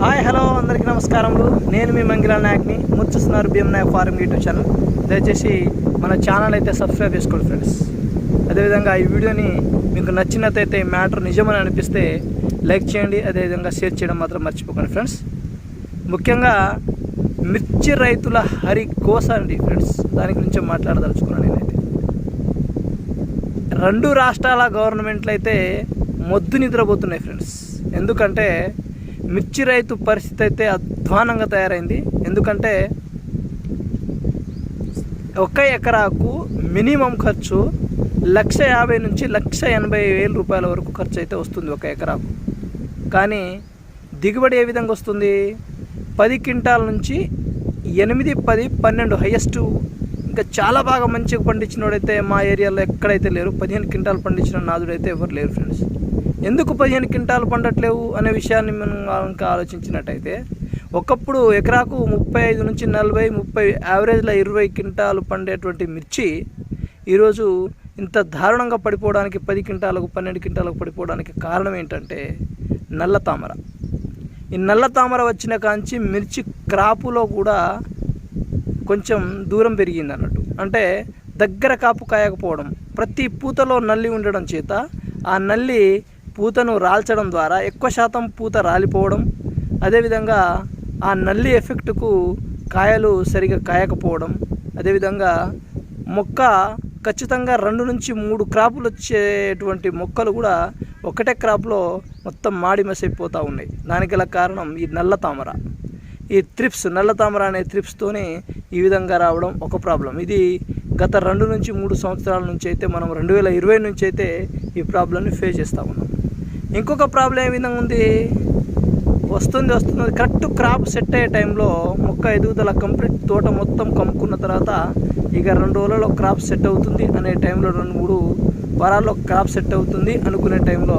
Hi hello అందరికీ నమస్కారములు. నేను మీ మంగిలా నాయక్ని. ముచ్చుస్తున్నారు Bheem Nayak farm YouTube channel. దయచేసి మన ఛానల్ అయితే సబ్స్క్రైబ్ చేసుకోండి ఫ్రెండ్స్. అదేవిధంగా ఈ వీడియోని మీకు నచ్చినట్టయితే మ్యాటర్ నిజమని అనిపిస్తే లైక్ చేయండి. అదేవిధంగా షేర్ చేయడం మాత్రం మర్చిపోకండి ఫ్రెండ్స్. ముఖ్యంగా మిర్చి రైతుల హరి కోస అండి ఫ్రెండ్స్. దాని గురించి మాట్లాడదలుచుకున్నాను నేనైతే. రెండు రాష్ట్రాల గవర్నమెంట్లు అయితే మొద్దు నిద్రపోతున్నాయి ఫ్రెండ్స్. ఎందుకంటే మిర్చి రైతు పరిస్థితి అయితే అధ్వానంగా తయారైంది. ఎందుకంటే ఒక ఎకరాకు మినిమం ఖర్చు లక్ష యాభై నుంచి లక్ష ఎనభై వేల రూపాయల వరకు ఖర్చు అయితే వస్తుంది ఒక ఎకరాకు. కానీ దిగుబడి ఏ విధంగా వస్తుంది? పది క్వింటాల నుంచి ఎనిమిది పది పన్నెండు హైయెస్ట్. ఇంకా చాలా బాగా మంచిగా పండించినోడైతే మా ఏరియాలో ఎక్కడైతే లేరు పదిహేను క్వింటాలు పండించిన నాదుడైతే ఎవరు లేరు ఫ్రెండ్స్. ఎందుకు పదిహేను క్వింటాలు పండట్లేవు అనే విషయాన్ని మనం ఇంకా ఆలోచించినట్టయితే ఒకప్పుడు ఎకరాకు ముప్పై ఐదు నుంచి నలభై ముప్పై యావరేజ్లో ఇరవై క్వింటాలు పండేటువంటి మిర్చి ఈరోజు ఇంత దారుణంగా పడిపోవడానికి పది క్వింటాలకు పన్నెండు క్వింటాలకు పడిపోవడానికి కారణం ఏంటంటే నల్ల తామర. ఈ నల్ల తామర వచ్చిన కాంచి మిర్చి క్రాపులో కూడా కొంచెం దూరం పెరిగింది అన్నట్టు అంటే దగ్గర కాపు కాయకపోవడం ప్రతి పూతలో నల్లి ఉండడం చేత ఆ నల్లి పూతను రాల్చడం ద్వారా ఎక్కువ శాతం పూత రాలిపోవడం అదేవిధంగా ఆ నల్లి ఎఫెక్ట్కు కాయలు సరిగా కాయకపోవడం అదేవిధంగా మొక్క ఖచ్చితంగా రెండు నుంచి మూడు క్రాపులు వచ్చేటువంటి మొక్కలు కూడా ఒకటే క్రాప్లో మొత్తం మాడి మసైపోతూ ఉన్నాయి. దానికి గల కారణం ఈ నల్ల తామర. ఈ త్రిప్స్ నల్ల తామర అనే త్రిప్స్తోనే ఈ విధంగా రావడం ఒక ప్రాబ్లం. ఇది గత రెండు నుంచి మూడు సంవత్సరాల నుంచి అయితే మనం రెండు వేల ఇరవై నుంచి అయితే ఈ ప్రాబ్లమ్ని ఫేస్ చేస్తూ ఉన్నాం. ఇంకొక ప్రాబ్లం ఏ విధంగా ఉంది? వస్తుంది వస్తుంది. కరెక్ట్ క్రాప్ సెట్ అయ్యే టైంలో మొక్క ఎదుగుదల కంప్లీట్ తోట మొత్తం కమ్ముకున్న తర్వాత ఇక రెండు రోజులలో క్రాప్ సెట్ అవుతుంది అనే టైంలో రెండు మూడు వారాల్లో క్రాప్ సెట్ అవుతుంది అనుకునే టైంలో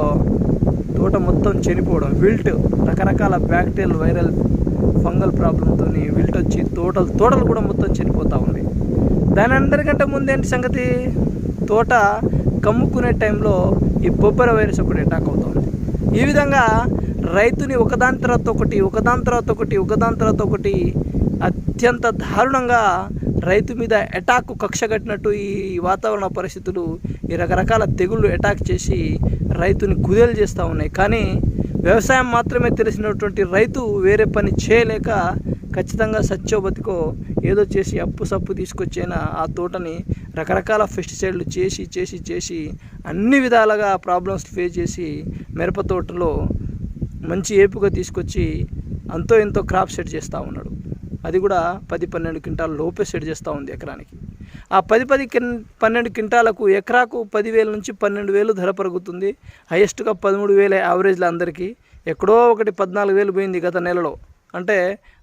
తోట మొత్తం చనిపోవడం. విల్ట్ రకరకాల బ్యాక్టీరియల్ వైరల్ ఫంగల్ ప్రాబ్లంతో విల్ట్ వచ్చి తోటలు తోటలు కూడా మొత్తం చనిపోతూ ఉంది. దాని అందరికంటే ముందేంటి సంగతి? తోట కమ్ముకునే టైంలో ఈ బొబ్బర వైరస్ ఒకటి అటాక్ అవుతుంది. ఈ విధంగా రైతుని ఒకదాని తర్వాత ఒకటి ఒకదాని తర్వాత ఒకటి ఒకదాని తర్వాత ఒకటి అత్యంత దారుణంగా రైతు మీద అటాక్ కక్ష కట్టినట్టు ఈ వాతావరణ పరిస్థితులు ఈ రకరకాల తెగుళ్ళు అటాక్ చేసి రైతుని కుదేలు చేస్తూ ఉన్నాయి. కానీ వ్యవసాయం మాత్రమే తెలిసినటువంటి రైతు వేరే పని చేయలేక ఖచ్చితంగా సత్యో బతికో ఏదో చేసి అప్పు సప్పు తీసుకొచ్చైనా ఆ తోటని రకరకాల పెస్టిసైడ్లు చేసి చేసి చేసి అన్ని విధాలుగా ప్రాబ్లమ్స్ ఫేస్ చేసి మిరప తోటలో మంచి ఏపుగా తీసుకొచ్చి అంతో ఎంతో క్రాప్ సెట్ చేస్తూ ఉన్నాడు. అది కూడా పది పన్నెండు క్వింటాల లోపే సెట్ చేస్తూ ఉంది ఎకరానికి. ఆ పది పది కిన్ పన్నెండు క్వింటాలకు ఎకరాకు పదివేల నుంచి పన్నెండు వేలు ధర పెరుగుతుంది. హైయెస్ట్గా పదమూడు వేల యావరేజ్లు అందరికీ. ఎక్కడో ఒకటి పద్నాలుగు వేలు పోయింది గత నెలలో. అంటే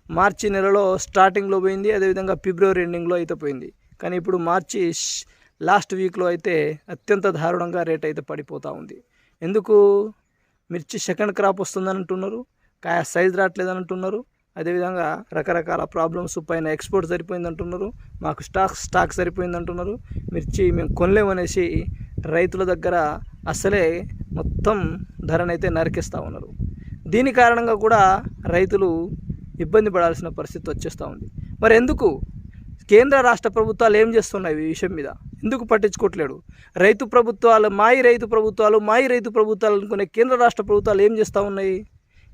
మార్చి నెలలో స్టార్టింగ్లో పోయింది అదేవిధంగా ఫిబ్రవరి ఎండింగ్లో అయితే పోయింది. కానీ ఇప్పుడు మార్చి లాస్ట్ వీక్లో అయితే అత్యంత దారుణంగా రేట్ అయితే పడిపోతూ ఉంది. ఎందుకు? మిర్చి సెకండ్ క్రాప్ వస్తుందని అంటున్నారు కాయ సైజ్ రావట్లేదని అంటున్నారు అదేవిధంగా రకరకాల ప్రాబ్లమ్స్ పైన ఎక్స్పోర్ట్ సరిపోయింది అంటున్నారు మాకు స్టాక్ స్టాక్ సరిపోయింది అంటున్నారు మిర్చి మేము కొనలేమనేసి రైతుల దగ్గర అసలే మొత్తం ధరనైతే నరికిస్తూ ఉన్నారు. దీని కారణంగా కూడా రైతులు ఇబ్బంది పడాల్సిన పరిస్థితి వచ్చేస్తూ ఉంది. మరి ఎందుకు? కేంద్ర రాష్ట్ర ప్రభుత్వాలు ఏం చేస్తున్నాయి ఈ విషయం మీద? ఎందుకు పట్టించుకోవట్లేడు రైతు ప్రభుత్వాలు మాయి రైతు ప్రభుత్వాలు మాయి రైతు ప్రభుత్వాలు అనుకునే కేంద్ర రాష్ట్ర ప్రభుత్వాలు ఏం చేస్తూ ఉన్నాయి?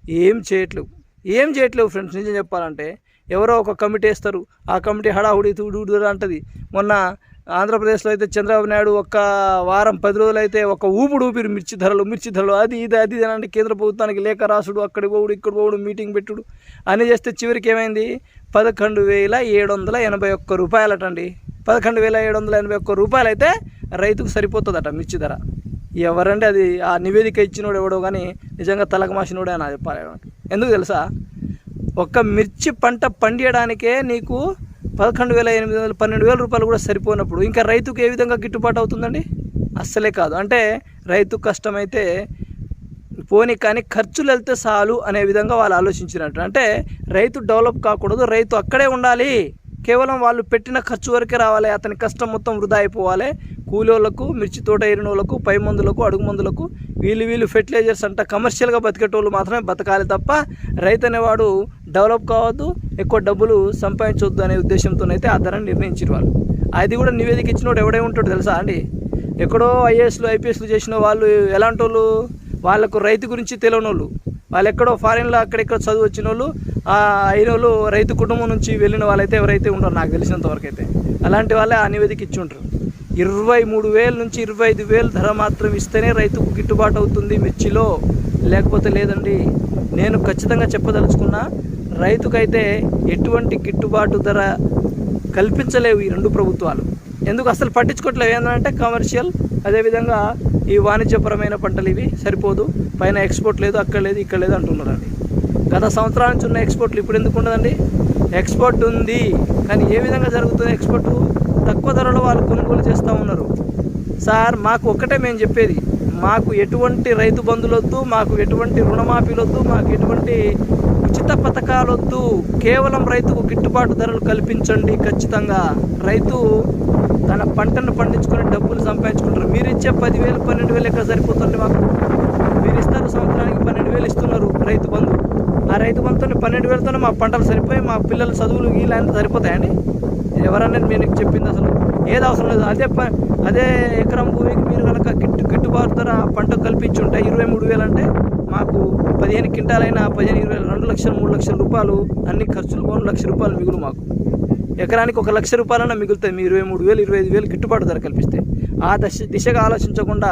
ఏం చేయట్లేవు. ఏం చేయట్లేవు ఫ్రెండ్స్ నిజం చెప్పాలంటే. ఎవరో ఒక కమిటీ వేస్తారు. ఆ కమిటీ హడాహుడి తూడు అంటది. మొన్న ఆంధ్రప్రదేశ్లో అయితే చంద్రబాబు నాయుడు ఒక్క వారం పది రోజులు అయితే ఒక ఊపుడు ఊపిరి మిర్చి ధరలు మిర్చి ధరలు అది ఇది అది ఇది అంటే కేంద్ర ప్రభుత్వానికి లేఖ రాసుడు అక్కడికి పోవుడు ఇక్కడ పోవుడు మీటింగ్ పెట్టుడు. అని చేస్తే చివరికి ఏమైంది? పదకొండు వేల ఏడు వందల ఎనభై ఒక్క రూపాయలటండి. పదకొండు వేల ఏడు వందల ఎనభై ఒక్క రూపాయలు అయితే రైతుకు సరిపోతుందట మిర్చి ధర. ఎవరండి అది? ఆ నివేదిక ఇచ్చినోడు ఎవడో కానీ నిజంగా తలకు మాసినోడే అని చెప్పాలి ఎందుకు తెలుసా? ఒక్క మిర్చి పంట పండియడానికే నీకు పదకొండు వేల ఎనిమిది వందల పన్నెండు వేల రూపాయలు కూడా సరిపోయినప్పుడు ఇంకా రైతుకు ఏ విధంగా గిట్టుబాటు అవుతుందండి? అస్సలే కాదు. అంటే రైతు కష్టమైతే పోనీ కానీ ఖర్చులు వెళ్తే చాలు అనే విధంగా వాళ్ళు ఆలోచించినట్టు. అంటే రైతు డెవలప్ కాకూడదు రైతు అక్కడే ఉండాలి. కేవలం వాళ్ళు పెట్టిన ఖర్చు వరకే రావాలి అతని కష్టం మొత్తం వృధా అయిపోవాలి. కూలోళ్ళకు మిర్చి తోట ఏరిన వాళ్ళకు పై మందులకు అడుగు మందులకు వీళ్ళు వీళ్ళు ఫెర్టిలైజర్స్ అంట కమర్షియల్గా బతికేటోళ్ళు మాత్రమే బతకాలి తప్ప రైతు అనేవాడు డెవలప్ కావద్దు ఎక్కువ డబ్బులు సంపాదించవద్దు అనే ఉద్దేశంతోనైతే ఆ ధరను నిర్ణయించారు వాళ్ళు. అది కూడా నివేదిక ఇచ్చినోడు ఎవడే ఉంటాడు తెలుసా అండి? ఎక్కడో ఐఏఎస్లు ఐపీఎస్లు చేసిన వాళ్ళు ఎలాంటి వాళ్ళు వాళ్ళకు రైతు గురించి తెలియని వాళ్ళు వాళ్ళు ఎక్కడో ఫారిన్లో అక్కడెక్కడ చదువు వచ్చిన వాళ్ళు ఆ అయిన వాళ్ళు రైతు కుటుంబం నుంచి వెళ్ళిన వాళ్ళైతే ఎవరైతే ఉండరు నాకు తెలిసినంత వరకు అయితే అలాంటి వాళ్ళే ఆ నివేదిక ఇచ్చి ఉంటారు. ఇరవై మూడు వేల నుంచి ఇరవై ఐదు వేలు ధర మాత్రం ఇస్తేనే రైతుకు గిట్టుబాటు అవుతుంది మిర్చిలో. లేకపోతే లేదండి నేను ఖచ్చితంగా చెప్పదలుచుకున్నా రైతుకైతే ఎటువంటి గిట్టుబాటు ధర కల్పించలేవు ఈ రెండు ప్రభుత్వాలు. ఎందుకు అసలు పట్టించుకోవట్లేవు ఏంటంటే కమర్షియల్ అదేవిధంగా ఈ వాణిజ్యపరమైన పంటలు ఇవి సరిపోదు పైన ఎక్స్పోర్ట్ లేదు అక్కడ లేదు ఇక్కడ లేదు అంటున్నారండి. గత సంవత్సరాల నుంచి ఉన్న ఎక్స్పోర్ట్లు ఇప్పుడు ఎందుకు ఉండదండి? ఎక్స్పోర్ట్ ఉంది కానీ ఏ విధంగా జరుగుతుంది ఎక్స్పోర్ట్? తక్కువ ధరలో వాళ్ళు కొనుగోలు చేస్తూ ఉన్నారు. సార్ మాకు ఒక్కటే మేము చెప్పేది. మాకు ఎటువంటి రైతు బంధులొద్దు మాకు ఎటువంటి రుణమాఫీలొద్దు మాకు ఎటువంటి ఉచిత పథకాలొద్దు. కేవలం రైతుకు గిట్టుబాటు ధరలు కల్పించండి ఖచ్చితంగా. రైతు తన పంటను పండించుకొని డబ్బులు సంపాదించుకుంటారు. మీరు ఇచ్చే పదివేలు పన్నెండు వేలు ఎక్కడ సరిపోతుంది మాకు. మీరు ఇస్తారు సంవత్సరానికి పన్నెండు వేలు ఇస్తున్నారు రైతు బంధు. ఆ రైతు బంధుతో పన్నెండు వేలతోనే మా పంటలు సరిపోయి మా పిల్లల చదువులు వీళ్ళు అంతా సరిపోతాయండి? ఎవరన్నా మీకు చెప్పింది అసలు ఏది అవసరం లేదు. అదే ప అదే ఎకరం భూమికి మీరు కనుక గిట్టు గిట్టుబాటు ధర పంట కల్పించుంటే ఇరవై మూడు వేలు అంటే మాకు పదిహేను క్వింటాలైన పదిహేను ఇరవై రెండు లక్షలు మూడు లక్షల రూపాయలు అన్ని ఖర్చులు పోను లక్ష రూపాయలు మిగులు మాకు. ఎకరానికి ఒక లక్ష రూపాయలన్నా మిగులుతాయి. మీ ఇరవై మూడు వేలు ఇరవై ఐదు వేలు గిట్టుబాటు ధర కల్పిస్తే. ఆ దశ దిశగా ఆలోచించకుండా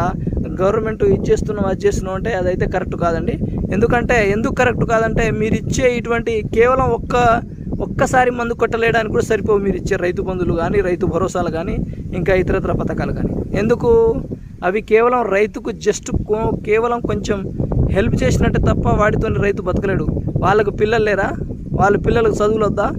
గవర్నమెంట్ ఇది చేస్తున్నాం అది చేస్తున్నాం అంటే అదైతే కరెక్ట్ కాదండి. ఎందుకంటే ఎందుకు కరెక్ట్ కాదంటే మీరు ఇచ్చే ఇటువంటి కేవలం ఒక్క ఒక్కసారి మందు కొట్టలేయడానికి కూడా సరిపోవు మీరు ఇచ్చే రైతు బంధువులు కానీ రైతు భరోసాలు కానీ ఇంకా ఇతరత్ర పథకాలు కానీ. ఎందుకు? అవి కేవలం రైతుకు జస్ట్ కేవలం కొంచెం హెల్ప్ చేసినట్టే తప్ప వాడితో రైతు బతకలేడు. వాళ్ళకు పిల్లలు లేరా? వాళ్ళ పిల్లలకు చదువులు వద్దా?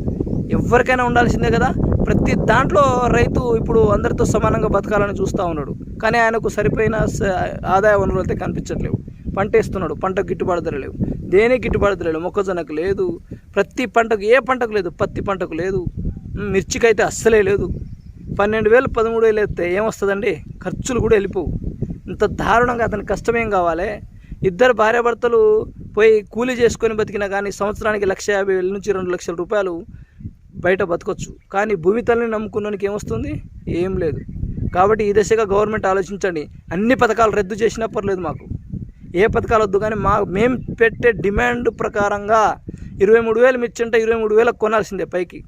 ఎవరికైనా ఉండాల్సిందే కదా. ప్రతి దాంట్లో రైతు ఇప్పుడు అందరితో సమానంగా బతకాలని చూస్తూ ఉన్నాడు. కానీ ఆయనకు సరిపోయిన స- ఆదాయ వనరులు అయితే కనిపించట్లేవు. పంట వేస్తున్నాడు పంటకు గిట్టుబాటు ధర లేవు. దేనికి గిట్టుబాటు ధర లేవు? మొక్కజొన్నకు లేదు. ప్రతి పంటకు ఏ పంటకు లేదు? పత్తి పంటకు లేదు. మిర్చికైతే అస్సలే లేదు. పన్నెండు వేలు పదమూడు వేలు వేస్తే ఏమొస్తుందండి? ఖర్చులు కూడా వెళ్ళిపోవు. ఇంత దారుణంగా అతనికి కష్టమేం కావాలి? ఇద్దరు భార్యాభర్తలు పోయి కూలీ చేసుకొని బతికినా కానీ సంవత్సరానికి లక్ష యాభై వేల నుంచి రెండు లక్షల రూపాయలు బయట బతకొచ్చు. కానీ భూమి తల్లిని నమ్ముకున్నానికి ఏమొస్తుంది? ఏం లేదు. కాబట్టి ఈ దశగా గవర్నమెంట్ ఆలోచించండి. అన్ని పథకాలు రద్దు చేసినా పర్లేదు మాకు. ఏ పథకాలు వద్దు కానీ మా మేము పెట్టే డిమాండ్ ప్రకారంగా ఇరవై మూడు వేలు మిర్చి అంటే ఇరవై మూడు వేలకు కొనాల్సిందే పైకి.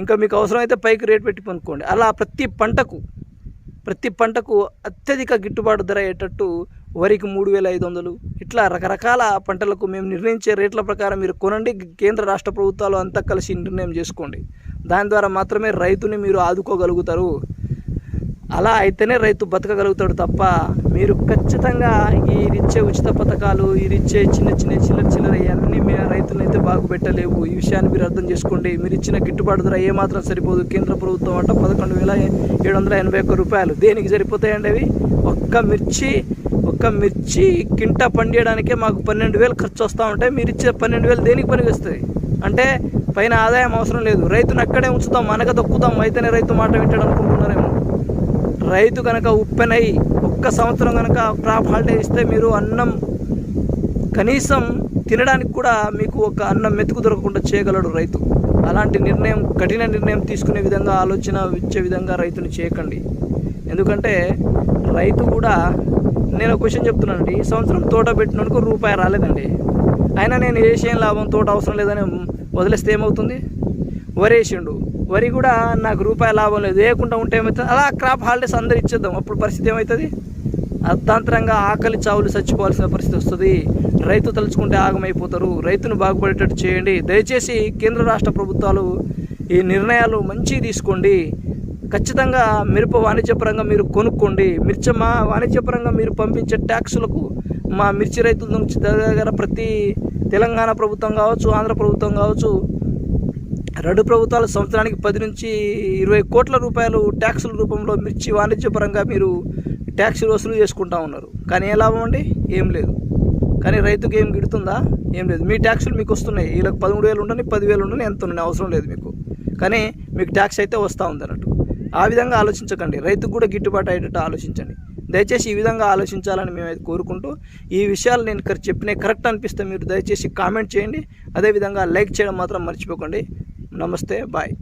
ఇంకా మీకు అవసరమైతే పైకి రేట్ పెట్టి కొనుక్కోండి. అలా ప్రతి పంటకు ప్రతి పంటకు అత్యధిక గిట్టుబాటు ధర అయ్యేటట్టు వరికి మూడు వేల ఐదు వందలు. ఇట్లా రకరకాల పంటలకు మేము నిర్ణయించే రేట్ల ప్రకారం మీరు కొనండి. కేంద్ర రాష్ట్ర ప్రభుత్వాలు అంతా కలిసి నిర్ణయం చేసుకోండి. దాని ద్వారా మాత్రమే రైతుని మీరు ఆదుకోగలుగుతారు. అలా అయితేనే రైతు బతకగలుగుతాడు తప్ప మీరు ఖచ్చితంగా ఈ ఉచిత పథకాలు ఈ చిన్న చిన్న చిల్లర చిల్లర ఇవన్నీ మీ రైతులను అయితే బాగుపెట్టలేవు ఈ విషయాన్ని మీరు అర్థం చేసుకోండి. మీరు ఇచ్చిన గిట్టుబాటు ధర ఏమాత్రం సరిపోదు. కేంద్ర ప్రభుత్వం అంట పదకొండు వేల ఏడు వందల ఎనభై ఒక్క రూపాయలు. దేనికి సరిపోతాయండి అవి? ఒక్క మిర్చి ఒక్క మిర్చి కింటా పండియడానికే మాకు పన్నెండు వేలు ఖర్చు వస్తూ ఉంటాయి. మీరు ఇచ్చే పన్నెండు వేలు దేనికి పనికి వస్తుంది అంటే పైన ఆదాయం అవసరం లేదు. రైతును అక్కడే ఉంచుతాం మనక దొక్కుతాం అయితేనే రైతు మాట వింటాడు అనుకుంటున్నారేమో. రైతు కనుక ఉప్పెనై ఒక్క సంవత్సరం కనుక క్రాప్ హాలిడే ఇస్తే మీరు అన్నం కనీసం తినడానికి కూడా మీకు ఒక అన్నం మెతుకు దొరకకుండా చేయగలడు రైతు. అలాంటి నిర్ణయం కఠిన నిర్ణయం తీసుకునే విధంగా ఆలోచన ఇచ్చే విధంగా రైతుని చేయకండి. ఎందుకంటే రైతు కూడా నేను క్వశ్చన్ చెప్తున్నానండి. ఈ సంవత్సరం తోట పెట్టినందుకు రూపాయి రాలేదండి. అయినా నేను వేసేం లాభం తోట అవసరం లేదని వదిలేస్తే ఏమవుతుంది? వరి వేసిండు వరి కూడా నాకు రూపాయి లాభం లేదు. వేయకుండా ఉంటే ఏమవుతుంది? అలా క్రాప్ హాలిడేస్ అందరు ఇచ్చేద్దాం. అప్పుడు పరిస్థితి ఏమవుతుంది? అర్థాంతరంగా ఆకలి చావులు చచ్చిపోవాల్సిన పరిస్థితి వస్తుంది. రైతు తలుచుకుంటే ఆగమైపోతారు. రైతును బాగుపడేటట్టు చేయండి. దయచేసి కేంద్ర రాష్ట్ర ప్రభుత్వాలు ఈ నిర్ణయాలు మంచి తీసుకోండి. ఖచ్చితంగా మిరప వాణిజ్యపరంగా మీరు కొనుక్కోండి. మిర్చి మా వాణిజ్యపరంగా మీరు పంపించే ట్యాక్సులకు మా మిర్చి రైతుల నుంచి దగ్గర ప్రతి తెలంగాణ ప్రభుత్వం కావచ్చు ఆంధ్ర ప్రభుత్వం కావచ్చు రెండు ప్రభుత్వాలు సంవత్సరానికి పది నుంచి ఇరవై కోట్ల రూపాయలు ట్యాక్సుల రూపంలో మిర్చి వాణిజ్యపరంగా మీరు ట్యాక్సులు వసూలు చేసుకుంటా ఉన్నారు. కానీ ఏ లాభం అండి? ఏం లేదు. కానీ రైతుకు ఏం గిడుతుందా? ఏం లేదు. మీ ట్యాక్సులు మీకు వస్తున్నాయి. వీళ్ళకి పదమూడు వేలు ఉండని పదివేలు ఉండని ఎంత ఉండని అవసరం లేదు మీకు. కానీ మీకు ట్యాక్స్ అయితే వస్తూ ఉంది అన్నట్టు. ఆ విధంగా ఆలోచించకండి. రైతుకు కూడా గిట్టుబాటు అయ్యేటట్టు ఆలోచించండి. దయచేసి ఈ విధంగా ఆలోచించాలని మేమైతే కోరుకుంటూ ఈ విషయాలు నేను ఇక్కడ చెప్పిన కరెక్ట్ అనిపిస్తే మీరు దయచేసి కామెంట్ చేయండి. అదేవిధంగా లైక్ చేయడం మాత్రం మర్చిపోకండి. నమస్తే బాయ్.